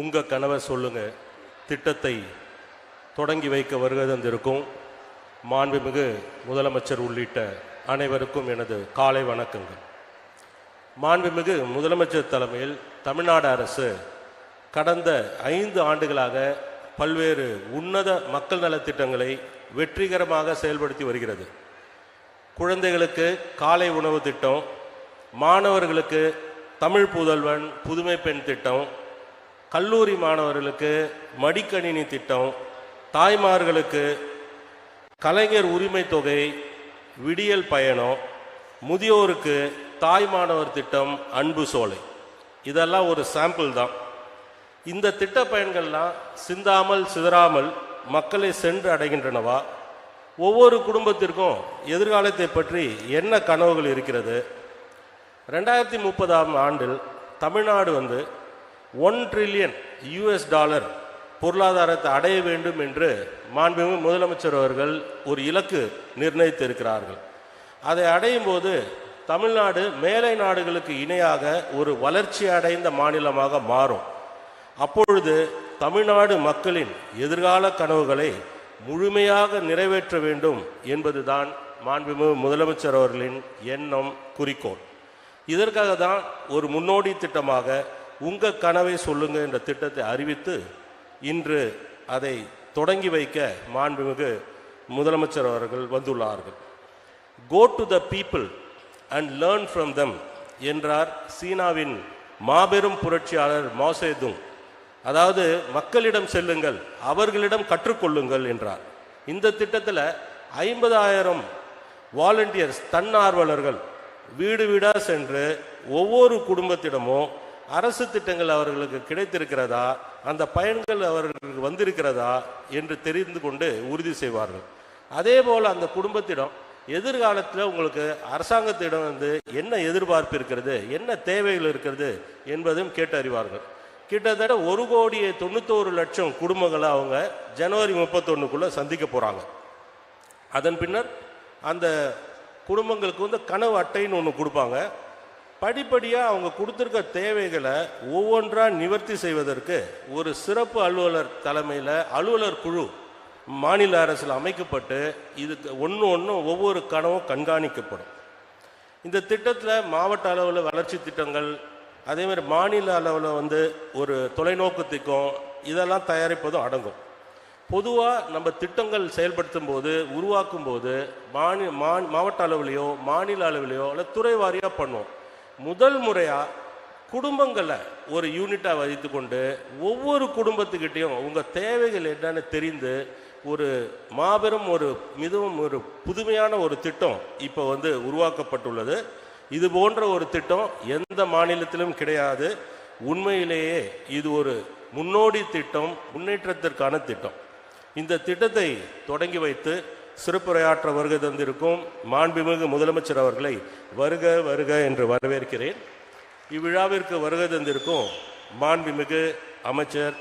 உங்கள் கனவை சொல்லுங்கள் திட்டத்தை தொடங்கி வைக்க வருகை தந்திருக்கும் மாண்புமிகு முதலமைச்சர் உள்ளிட்ட அனைவருக்கும் எனது காலை வணக்கங்கள். மாண்புமிகு முதலமைச்சர் தலைமையில் தமிழ்நாடு அரசு கடந்த ஐந்து ஆண்டுகளாக பல்வேறு உன்னத மக்கள் நலத்திட்டங்களை வெற்றிகரமாக செயல்படுத்தி வருகிறது. குழந்தைகளுக்கு காலை உணவு திட்டம் மாணவர்களுக்கு தமிழ் புதல்வன் புதுமை பெண் திட்டம் கல்லூரி மாணவர்களுக்கு மடிக்கணினி திட்டம் தாய்மார்களுக்கு கலைஞர் உரிமை தொகை விடியல் பயணம் முதியோருக்கு தாய் மாணவர் திட்டம் அன்பு சோலை. இதெல்லாம் ஒரு சாம்பிள் தான். இந்த திட்ட பயன்கள்லாம் சிந்தாமல் சிதறாமல் மக்களை சென்று அடைகின்றனவா? ஒவ்வொரு குடும்பத்திற்கும் எதிர்காலத்தை பற்றி என்ன கனவுகள் இருக்கிறது? ரெண்டாயிரத்தி முப்பதாம் ஆண்டில் தமிழ்நாடு வந்து ஒன் ட்ரில்லியன் யூஎஸ் டாலர் பொருளாதாரத்தை அடைய வேண்டும் என்று மாண்புமிகு முதலமைச்சர் அவர்கள் ஒரு இலக்கு நிர்ணயித்திருக்கிறார்கள். அதை அடையும் போது தமிழ்நாடு மேலை நாடுகளுக்கு இணையாக ஒரு வளர்ச்சி அடைந்த மாநிலமாக மாறும். அப்பொழுது தமிழ்நாடு மக்களின் எதிர்கால கனவுகளை முழுமையாக நிறைவேற்ற வேண்டும் என்பதுதான் மாண்புமிகு முதலமைச்சர் அவர்களின் எண்ணம் குறிக்கோள். இதற்காக தான் ஒரு முன்னோடி திட்டமாக உங்கள் கனவை சொல்லுங்க என்ற திட்டத்தை அறிவித்து இன்று அதை தொடங்கி வைக்க மாண்புமிகு முதலமைச்சர் அவர்கள் வந்துள்ளார்கள். Go to the people and learn from them என்றார் சீனாவின் மாபெரும் புரட்சியாளர் மாசேதுங் அதாவது மக்களிடம் செல்லுங்கள் அவர்களிடம் கற்றுக்கொள்ளுங்கள் என்றார். இந்த திட்டத்தில் ஐம்பதாயிரம் வாலண்டியர்ஸ் தன்னார்வலர்கள் வீடு வீடாக சென்று ஒவ்வொரு குடும்பத்திடமும் அரசு திட்டங்கள் அவர்களுக்கு கிடைத்திருக்கிறதா? அந்த பயன்கள் அவர்களுக்கு வந்திருக்கிறதா? என்று தெரிந்து கொண்டு உறுதி செய்வார்கள். அதே போல் அந்த குடும்பத்திடம் எதிர்காலத்தில் உங்களுக்கு அரசாங்கத்திடம் வந்து என்ன எதிர்பார்ப்பு இருக்கிறது? என்ன தேவைகள் இருக்கிறது? என்பதும் கேட்டறிவார்கள் கிட்டத்தட்ட ஒரு கோடியே தொண்ணூத்தோரு லட்சம் குடும்பங்களை அவங்க ஜனவரி முப்பத்தொன்னுக்குள்ளே சந்திக்க போகிறாங்க அதன் பின்னர் அந்த குடும்பங்களுக்கு வந்து கனவு அட்டைன்னு ஒன்று கொடுப்பாங்க. படிப்படியாக அவங்க கொடுத்துருக்க தேவைகளை ஒவ்வொன்றாக நிவர்த்தி செய்வதற்கு ஒரு சிறப்பு அலுவலர் தலைமையில் அலுவலர் குழு மாநில அரசில் அமைக்கப்பட்டு இதுக்கு ஒன்று ஒன்றும் ஒவ்வொரு கனவும் கண்காணிக்கப்படும். இந்த திட்டத்தில் மாவட்ட அளவில் வளர்ச்சி திட்டங்கள் அதே மாதிரி மாநில அளவில் வந்து ஒரு தொலைநோக்கு திட்டம் இதெல்லாம் தயாரிப்பதும் அடங்கும். பொதுவாக நம்ம திட்டங்கள் செயல்படுத்தும் போது உருவாக்கும் போது மாநில மா மாவட்ட அளவிலையோ மாநில அளவிலையோ இல்லை துறை வாரியாக பண்ணுவோம். முதல் முறையாக குடும்பங்களை ஒரு யூனிட்டாக வைத்து கொண்டு ஒவ்வொரு குடும்பத்துக்கிட்டேயும் உங்கள் தேவைகள் என்னன்னு தெரிந்து ஒரு மாபெரும் ஒரு மிகவும் ஒரு புதுமையான ஒரு திட்டம் இப்போ வந்து உருவாக்கப்பட்டுள்ளது. இது போன்ற ஒரு திட்டம் எந்த மாநிலத்திலும் கிடையாது. உண்மையிலேயே இது ஒரு முன்னோடி திட்டம் முன்னேற்றத்திற்கான திட்டம். இந்த திட்டத்தை தொடங்கி வைத்து சிறப்புரையாற்ற வருகை தந்திருக்கும் மாண்புமிகு முதலமைச்சர் அவர்களை வருக வருக என்று வரவேற்கிறேன். இவ்விழாவிற்கு வருகை தந்திருக்கும் மாண்புமிகு அமைச்சர்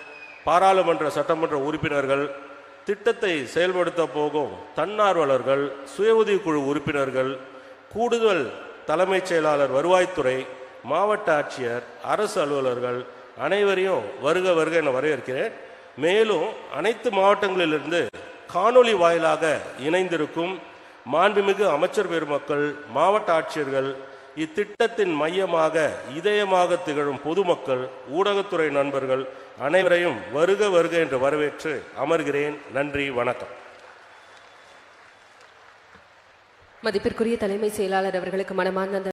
பாராளுமன்ற சட்டமன்ற உறுப்பினர்கள் திட்டத்தை செயல்படுத்த போகும் தன்னார்வலர்கள் சுய உதவிக்குழு உறுப்பினர்கள் கூடுதல் தலைமைச் செயலாளர் வருவாய்த்துறை மாவட்ட ஆட்சியர் அரசு அலுவலர்கள் அனைவரையும் வருக வருக என வரவேற்கிறேன். மேலும் அனைத்து மாவட்டங்களிலிருந்து காணொளி வாயிலாக இணைந்திருக்கும் மாண்புமிகு அமைச்சர் பெருமக்கள் மாவட்ட ஆட்சியர்கள் இத்திட்டத்தின் மையமாக இதயமாக திகழும் பொதுமக்கள் ஊடகத்துறை நண்பர்கள் அனைவரையும் வருக வருக என்று வரவேற்று அமர்கிறேன். நன்றி வணக்கம். மதிப்பிற்குரிய தலைமை செயலாளர் அவர்களுக்கு மனமார்ந்த